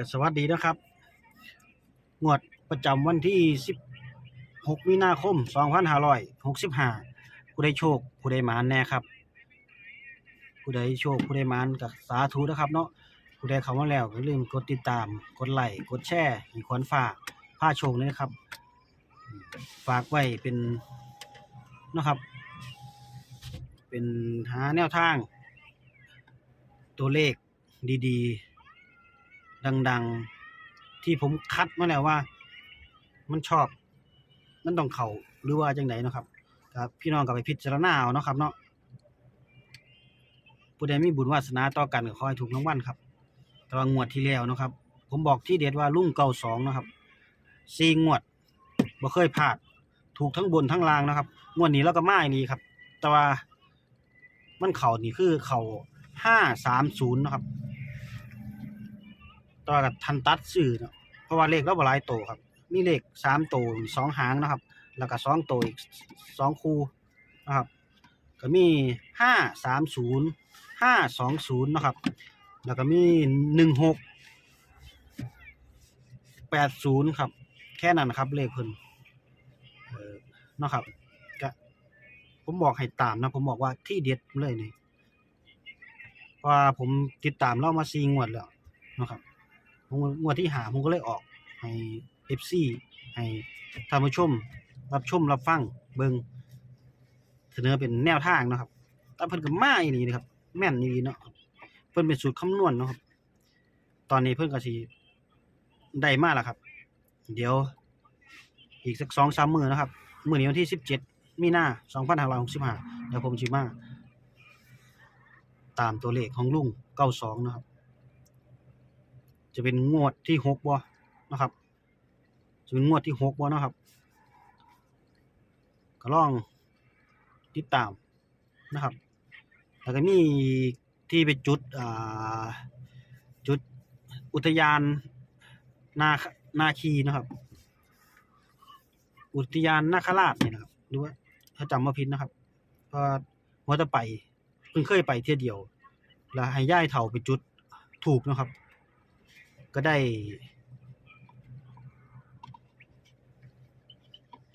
ก็สวัสดีนะครับ งวดประจำวันที่ 16 มีนาคม 2565 ผู้ใดโชค ผู้ใดหมานแน่ครับ ผู้ใดโชค ผู้ใดหมานก็สาธุนะครับ เนาะผู้ใดเข้ามาแล้วก็อย่าลืมกดติดตาม กดไลค์ กดแชร์ห้ขวัญฝากผ้าโชคด้วยนะครับ ฝากไว้เป็นเนาะครับ เป็นหาแนวทาง ตัวเลขดี ๆ ดัง ๆ ที่ผมคัดมาแล้วว่า มันชอบ มันต้องเขาหรือว่าจังไดเนาะครับครับพี่น้องก็ไปพิจารณาเอาเนาะครับเนาะผู้ใดมีบุญวาสนาต่อกันก็ขอให้ถูกรางวัลครับแต่ว่างวดที่แล้วนะครับ ผมบอกที่เด็ดว่าลุ่งเก่าสองนะครับสี่งวดบ่เคยพลาด ถูกทั้งบนทั้งล่างนะครับ งวดนี้เราก็มาอีกนี้ครับ แต่ว่ามันเข่านี่คือเข่าห้าสามศูนย์นะครับ ตัวกับทันตัดสื่อเนาะเพราะว่าเลขเราบ่หลายโตครับ มีเลขสามโตสองหางนะครับ แล้วก็สองโตอีกสองคู่นะครับ ก็มีห้าสามศูนย์ห้าสองศูนย์นะครับ แล้วก็มีหนึ่งหกแปดศูนย์ครับ แค่นั้นครับเลขเพิ่นเออนะครับก็ผมบอกให้ตามนะ ผมบอกว่าที่เด็ดเลยนี่เพราะว่าผมติดตามเล่ามาซีงวดแล้วนะครับ ผมงวดที่หาผมก็เลยออก ให้เอฟซีให้ท่านผู้ชม รับชมรับฟังเบิงเสนอเป็นแนวทางนะครับแต่เพิ่นก็มาอีนี่นะครับ แม่นอีเนาะเพิ่นเป็นสูตรคำนวณเนาะครับ ตอนนี้เพิ่นก็สิได้มาแล้วครับ เดี๋ยวอีกสักสองสามมือนะครับ มือนี้วันที่สิบเจ็ดมีนาสองพันห้าร้อยหกสิบห้าเดี๋ยวผมสิมา ตามตัวเลขของลุงเก้าสองนะครับ จะเป็นงวดที่หกบ่นะครับจะเป็นงวดที่หกบ่นะครับก็ลองติดตามนะครับ แล้วก็มีที่ไปจุดจุดอุทยานนาคนาคีนะครับ อุทยานนาคราชนี่นะครับหรือว่าถ้าจำมาผิดนะครับเพราะว่าจะไปเพิ่งเคยไปเที่ยวเดียว แล้วให้ย่ายเถ่าไปจุดถูกนะครับ ก็ได้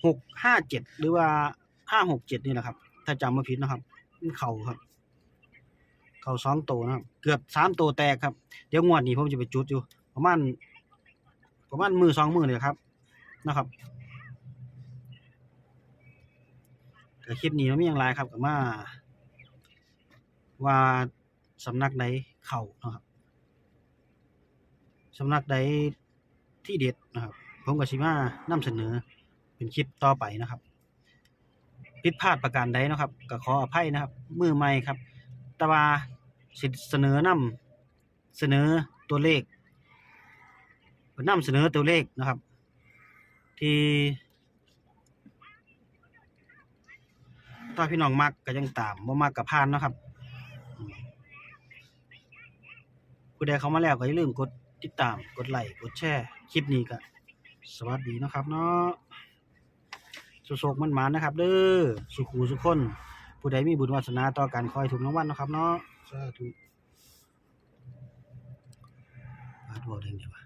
หกห้าเจ็ดหรือว่าห้าหกเจ็ดนี่แหละครับ ถ้าจำไม่ผิดนะครับมันเข่าครับ เข่าสองโตวนะครับ เกือบสามโตวแตกครับ เดี๋ยวงวดนี้ผมจะไปจุดอยู่ ประมาณประมาณมือสองมือเลยครับ นะครับแต่คลิปนี้มันมีอย่างไรครับกับมาว่าสำนักใดเข่านะครับ สำนักใดที่เด็ดนะครับ ผมกับชิมานำเสนอเป็นคลิปต่อไปนะครับผิดพลาดประการใดนะครับก็ขออภัยนะครับ มือใหม่ครับ แต่ว่าสิเสนอนำเสนอตัวเลขนำเสนอตัวเลขนะครับ ที่ถ้าพี่น้องมักก็ยังตามบ่มักกับพานนะครับผู้ใดเขามาแล้วก็อย่าลืมกด ติดตาม กดไลค์ กดแชร์ คลิปนี้ก็สวัสดีนะครับเนาะสุโศกมันหมานนะครับ เด้อ สุขูสุขคน ผู้ใดมีบุญวาสนาต่อการคอยถูกรางวัลนะครับเนาะสาธุบาดบ่เด้งดีวะ